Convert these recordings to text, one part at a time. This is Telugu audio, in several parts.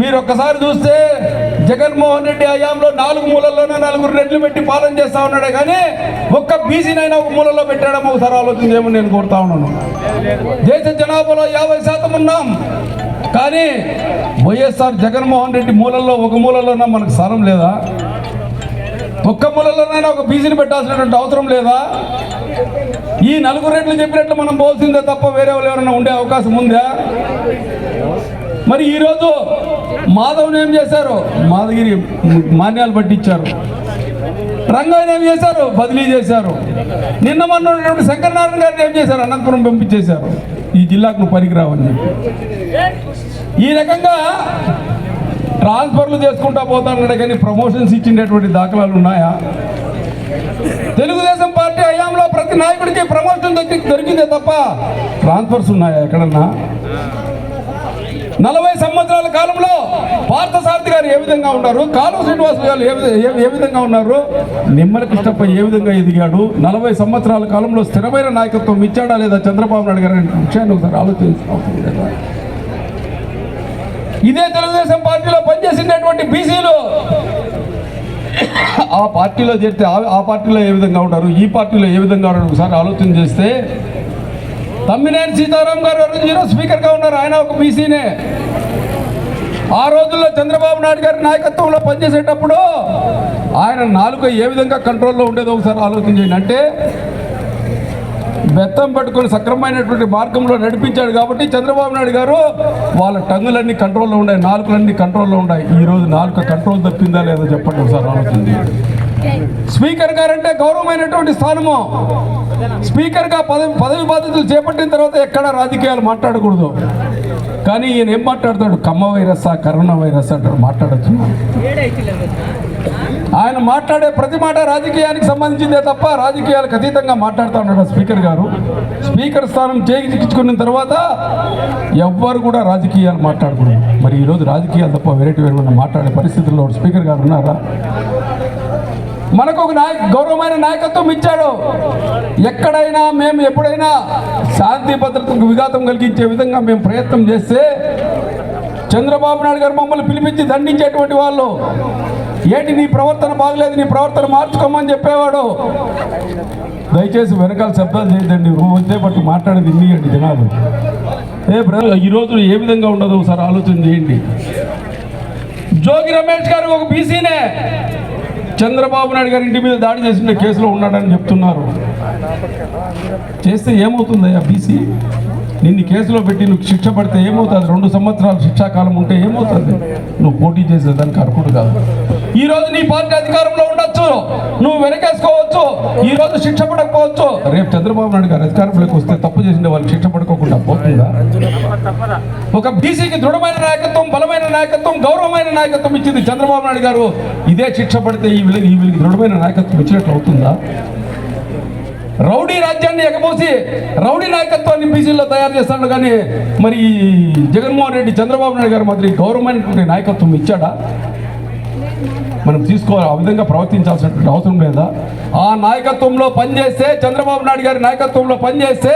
మీరు ఒక్కసారి చూస్తే జగన్మోహన్ రెడ్డి హయాంలో నాలుగు మూలల్లోనే నలుగురు రెడ్లు పెట్టి పాలన చేస్తా ఉన్నాడే కానీ ఒక్క బీసీనైనా ఒక మూలలో పెట్టడం ఒకసారి ఆలోచన చేయమని నేను కోరుతా ఉన్నాను. దేశ జనాభాలో యాభై శాతం ఉన్నాం. కానీ వైఎస్ఆర్ జగన్మోహన్ రెడ్డి మూలల్లో ఒక మూలలోనా మనకు స్థానం లేదా? ఒక్క మూలలోనైనా ఒక బీసీని పెట్టాల్సినటువంటి అవసరం లేదా? ఈ నలుగురు రెట్లు చెప్పినట్లు మనం పోల్సిందే తప్ప వేరే వాళ్ళు ఎవరైనా ఉండే అవకాశం ఉందా? మరి ఈరోజు మాధవ్ని ఏం చేశారు? మాధగిరి మాన్యాలు పట్టించారు. రంగాయని ఏం చేశారు? బదిలీ చేశారు. నిన్న మొన్న శంకరనారాయణ గారిని ఏం చేశారు? అనంతపురం పంపించేశారు. ఈ జిల్లాకు నువ్వు పనికిరావని చెప్పి. ఈ రకంగా ట్రాన్స్ఫర్లు చేసుకుంటా పోతాడు కానీ ప్రమోషన్స్ ఇచ్చినటువంటి దాఖలాలు ఉన్నాయా? తెలుగుదేశం పార్టీ హయాంలో ప్రతి నాయకుడికి ప్రమోషన్ దొరికి దొరికిందే తప్ప ట్రాన్స్ఫర్స్ ఉన్నాయా ఎక్కడన్నా? నలభై సంవత్సరాల కాలంలో పార్థసారథి గారు ఏ విధంగా ఉన్నారు? కాలువ శ్రీనివాస్ గారు ఏ ఏ- విధంగా ఉన్నారు? నిమ్మల కృష్ణప్ప ఏ విధంగా ఎదిగాడు? నలభై సంవత్సరాల కాలంలో స్థిరమైన నాయకత్వం ఇచ్చాడా లేదా? చంద్రబాబు నాయుడు గారు అనే విషయాన్ని ఒకసారి ఆలోచించాల్సింది ఇదే తెలుగుదేశం పార్టీలో పనిచేసినటువంటి బీసీలు ఆ పార్టీలో చేరితే ఆ- ఆ పార్టీలో ఏ విధంగా ఉంటారు ఈ పార్టీలో ఏ విధంగా ఉన్నారు? ఒకసారి ఆలోచన చేస్తే తమ్మినేని సీతారాం గారు ఆ ఈరోజు స్పీకర్గా ఉన్నారు. ఆయన ఒక బీసీనే. ఆ రోజుల్లో చంద్రబాబు నాయుడు గారి నాయకత్వంలో పనిచేసేటప్పుడు ఆయన నాలుక ఏ విధంగా కంట్రోల్లో ఉండేదో ఒకసారి ఆలోచన చేయండి. అంటే బెత్తం పట్టుకొని సక్రమమైనటువంటి మార్గంలో నడిపించాడు కాబట్టి చంద్రబాబు నాయుడు గారు వాళ్ళ టంగులన్నీ కంట్రోల్లో ఉన్నాయి నాలుకలన్నీ కంట్రోల్లో ఉన్నాయి. ఈ రోజు నాలుక కంట్రోల్ తప్పిందా లేదో చెప్పండి ఒకసారి ఆలోచన స్పీకర్ గారంటే గౌరవమైనటువంటి స్థానము. స్పీకర్గా పదవి పదవి బాధ్యతలు చేపట్టిన తర్వాత ఎక్కడ రాజకీయాలు మాట్లాడకూడదు. కానీ ఈయన ఏం మాట్లాడతాడు? కమ్మ వైరస్ కరోనా వైరస్ అంటాడు మాట్లాడచ్చు. ఆయన మాట్లాడే ప్రతి మాట రాజకీయానికి సంబంధించిందే తప్ప రాజకీయాలకు అతీతంగా మాట్లాడుతూ ఉన్నాడు ఆ స్పీకర్ గారు. స్పీకర్ స్థానం చేయించుకున్న తర్వాత ఎవ్వరు కూడా రాజకీయాలు మాట్లాడకూడదు. మరి ఈరోజు రాజకీయాలు తప్ప వెరైటీ వేరు మాట్లాడే పరిస్థితుల్లో స్పీకర్ గారు ఉన్నారా? మనకు ఒక నాయ గౌరవమైన నాయకత్వం ఇచ్చాడు. ఎక్కడైనా మేము ఎప్పుడైనా శాంతి భద్రతకు విఘాతం కలిగించే విధంగా మేము ప్రయత్నం చేస్తే చంద్రబాబు నాయుడు గారు మమ్మల్ని పిలిపించి దండించేటువంటి వాళ్ళు ఏంటి నీ ప్రవర్తన బాగలేదు నీ ప్రవర్తన మార్చుకోమని చెప్పేవాడు. దయచేసి వెనకాల శబ్దాలు చేయదండి వచ్చే పట్టు మాట్లాడేది ఇన్నియండి జనాలు. ఏ బ్రదర్ ఈ ఏ విధంగా ఉండదు ఒకసారి ఆలోచన చేయండి. జోగి రమేష్ గారు ఒక బీసీనే. చంద్రబాబు నాయుడు గారి ఇంటి మీద దాడి చేసిన కేసులో ఉన్నాడని చెప్తున్నారు. చేస్తే ఏమవుతుందయ్యా బీసీ? నిన్ను కేసులో పెట్టి నువ్వు శిక్ష పడితే ఏమవుతుంది? రెండు సంవత్సరాలు శిక్షాకాలం ఉంటే ఏమవుతుంది? నువ్వు పోటీ చేసేదానికి అర్హుడు కాదు. ఈ రోజు నీ పార్టీ అధికారంలో ఉండొచ్చు. నువ్వు వెనకేసుకోవచ్చు. ఈ రోజు శిక్ష పడకపోవచ్చు. రేపు చంద్రబాబు నాయుడు గారు అధికారంలోకి వస్తే తప్పు చేసిన వాళ్ళు శిక్ష పడుకోకుండా పోతుందా? ఒక బీసీకి దృఢమైన నాయకత్వం బలమైన నాయకత్వం గౌరవమైన నాయకత్వం ఇచ్చింది చంద్రబాబు నాయుడు గారు. ఇదే శిక్ష పడితే ఈ వీళ్ళకి ఈ వీళ్ళకి దృఢమైన నాయకత్వం ఇచ్చినట్లు అవుతుందా? రౌడీ రాజ్యాన్ని ఎగబోసి రౌడీ నాయకత్వాన్ని బీసీలో తయారు చేస్తాడు కానీ మరి జగన్మోహన్ రెడ్డి చంద్రబాబు నాయుడు గారు మాత్రం గౌరవమైనటువంటి నాయకత్వం ఇచ్చాడా? మనం తీసుకోవాలి ఆ విధంగా ప్రవర్తించాల్సినటువంటి అవసరం లేదా? ఆ నాయకత్వంలో పనిచేస్తే చంద్రబాబు నాయుడు గారి నాయకత్వంలో పనిచేస్తే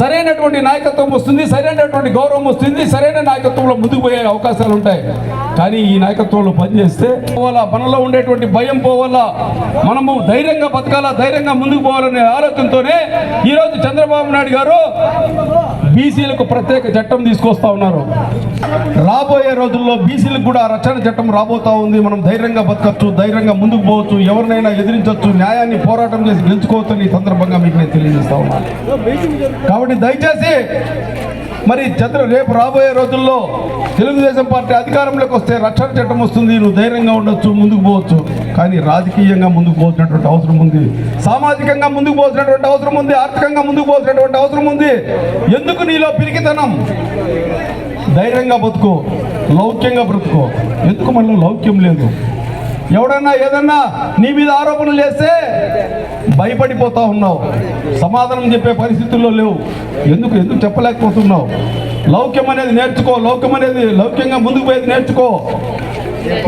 సరైనటువంటి నాయకత్వం వస్తుంది సరైనటువంటి గౌరవం వస్తుంది సరైన నాయకత్వంలో ముందుకు పోయే అవకాశాలు ఉంటాయి. కానీ ఈ నాయకత్వంలో పనిచేస్తే పోవాలా? మనలో ఉండేటువంటి భయం పోవాలా? మనము ధైర్యంగా బతకాలా? ధైర్యంగా ముందుకు పోవాలనే ఆలోచనతోనే ఈరోజు చంద్రబాబు నాయుడు గారు బీసీలకు ప్రత్యేక చట్టం తీసుకొస్తా ఉన్నారు. రాబోయే రోజుల్లో బీసీలకు కూడా రక్షణ చట్టం రాబోతా ఉంది. మనం ధైర్యంగా బతకచ్చు ధైర్యంగా ముందుకు పోవచ్చు ఎవరినైనా ఎదిరించవచ్చు న్యాయాన్ని పోరాటం చేసి గెలుచుకోవచ్చు అని ఈ సందర్భంగా మీకు నేను తెలియజేస్తా ఉన్నాను కాబట్టి దయచేసి మరి చంద్ర రేపు రాబోయే రోజుల్లో తెలుగుదేశం పార్టీ అధికారంలోకి వస్తే రక్షణ చట్టం వస్తుంది నువ్వు ధైర్యంగా ఉండొచ్చు ముందుకు పోవచ్చు. కానీ రాజకీయంగా ముందుకు పోతున్నటువంటి అవసరం ఉంది. సామాజికంగా ముందుకు పోతున్నటువంటి అవసరం ఉంది. ఆర్థికంగా ముందుకు పోతున్నటువంటి అవసరం ఉంది. ఎందుకు నీలో పిరికితనం? ధైర్యంగా బతుకో లౌక్యంగా బ్రతుకో. ఎందుకు మనలో లౌక్యం లేదు? ఎవడన్నా ఏదన్నా నీ మీద ఆరోపణలు చేస్తే భయపడిపోతా ఉన్నావు. సమాధానం చెప్పే పరిస్థితుల్లో లేవు. ఎందుకు? ఎందుకు చెప్పలేకపోతున్నావు? లౌక్యం అనేది నేర్చుకో లౌక్యం అనేది లౌక్యంగా ముందుకు పోయేది నేర్చుకో.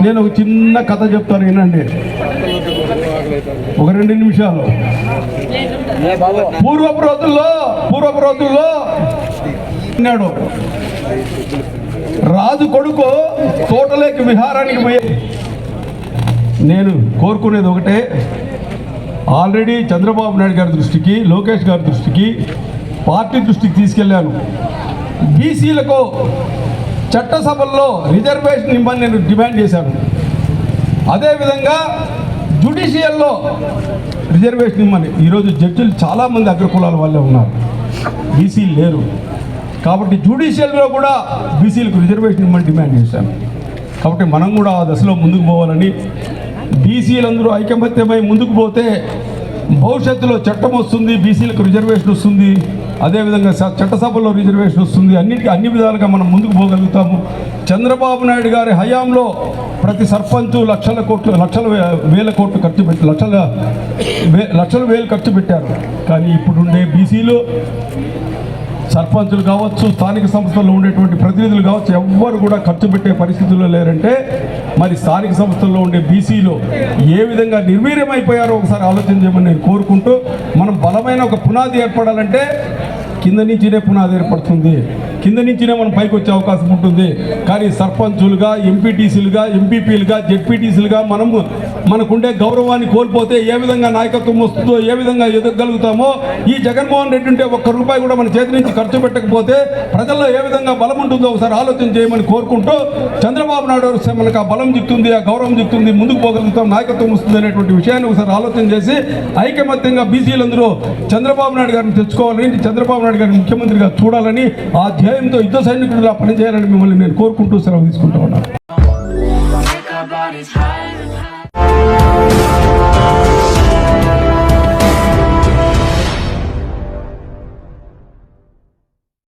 నేను ఒక చిన్న కథ చెప్తాను వినండి. ఒక రెండు నిమిషాలు. పూర్వపు రోజుల్లో పూర్వపు రోజుల్లో అన్నాడు రాజు కొడుకు తోటలోకి విహారానికి పోయే నేను కోరుకునేది ఒకటే. ఆల్రెడీ చంద్రబాబు నాయుడు గారి దృష్టికి లోకేష్ గారి దృష్టికి పార్టీ దృష్టికి తీసుకెళ్ళాను. బీసీలకు చట్టసభల్లో రిజర్వేషన్ ఇవ్వని నేను డిమాండ్ చేశాను. అదేవిధంగా జుడిషియల్లో రిజర్వేషన్ ఇవ్వని ఈరోజు జడ్జిలు చాలామంది అగ్రకులాల వాళ్ళే ఉన్నారు. బీసీలు లేరు. కాబట్టి జుడిషియల్లో కూడా బీసీలకు రిజర్వేషన్ ఇవ్వమని డిమాండ్ చేశాను. కాబట్టి మనం కూడా ఆ దశలో ముందుకు పోవాలని బీసీలందరూ ఐకమత్యమై ముందుకు పోతే భవిష్యత్తులో చట్టం వస్తుంది బీసీలకు రిజర్వేషన్ వస్తుంది అదేవిధంగా చట్టసభలో రిజర్వేషన్ వస్తుంది. అన్నిటికీ అన్ని విధాలుగా మనం ముందుకు పోగలుగుతాము. చంద్రబాబు నాయుడు గారి హయాంలో ప్రతి సర్పంచు లక్షల కోట్లు లక్షల వేల కోట్లు ఖర్చు పెట్టి లక్షల వే- లక్షల వేలు ఖర్చు పెట్టారు. కానీ ఇప్పుడుండే బీసీలు సర్పంచులు కావచ్చు స్థానిక సంస్థల్లో ఉండేటువంటి ప్రతినిధులు కావచ్చు ఎవ్వరు కూడా ఖర్చు పెట్టే పరిస్థితుల్లో లేరంటే మరి స్థానిక సంస్థల్లో ఉండే బీసీలు ఏ విధంగా నిర్వీర్యమైపోయారో ఒకసారి ఆలోచన చేయమని నేను కోరుకుంటూ మనం బలమైన ఒక పునాది ఏర్పడాలంటే కింద నుంచినే పునాది ఏర్పడుతుంది. కింద నుంచినే మనం పైకి వచ్చే అవకాశం ఉంటుంది. కానీ సర్పంచులుగా ఎంపీటీసీలుగా ఎంపీపీలుగా జెడ్పీటీసీలుగా మనము మనకుండే గౌరవాన్ని కోల్పోతే ఏ విధంగా నాయకత్వం వస్తుందో ఏ విధంగా ఎదగలుగుతామో ఈ జగన్మోహన్ రెడ్డి ఉంటే ఒక్క రూపాయి కూడా మన చేతి నుంచి ఖర్చు పెట్టకపోతే ప్రజల్లో ఏ విధంగా బలం ఉంటుందో ఒకసారి ఆలోచన చేయమని కోరుకుంటూ చంద్రబాబు నాయుడు వస్తే మనకు ఆ బలం దిక్తుంది ఆ గౌరవం దిక్తుంది ముందుకు పోగలుగుతాం నాయకత్వం వస్తుంది అనేటువంటి విషయాన్ని ఒకసారి ఆలోచన చేసి ఐకమత్యంగా బీసీలందరూ చంద్రబాబు నాయుడు గారిని తెచ్చుకోవాలని చంద్రబాబు నాయుడు గారిని ముఖ్యమంత్రిగా చూడాలని ఆ ధ్యేయంతో యుద్ధ సైనికుడిలా పనిచేయాలని మిమ్మల్ని నేను కోరుకుంటూ సెలవు తీసుకుంటా ఉన్నాను.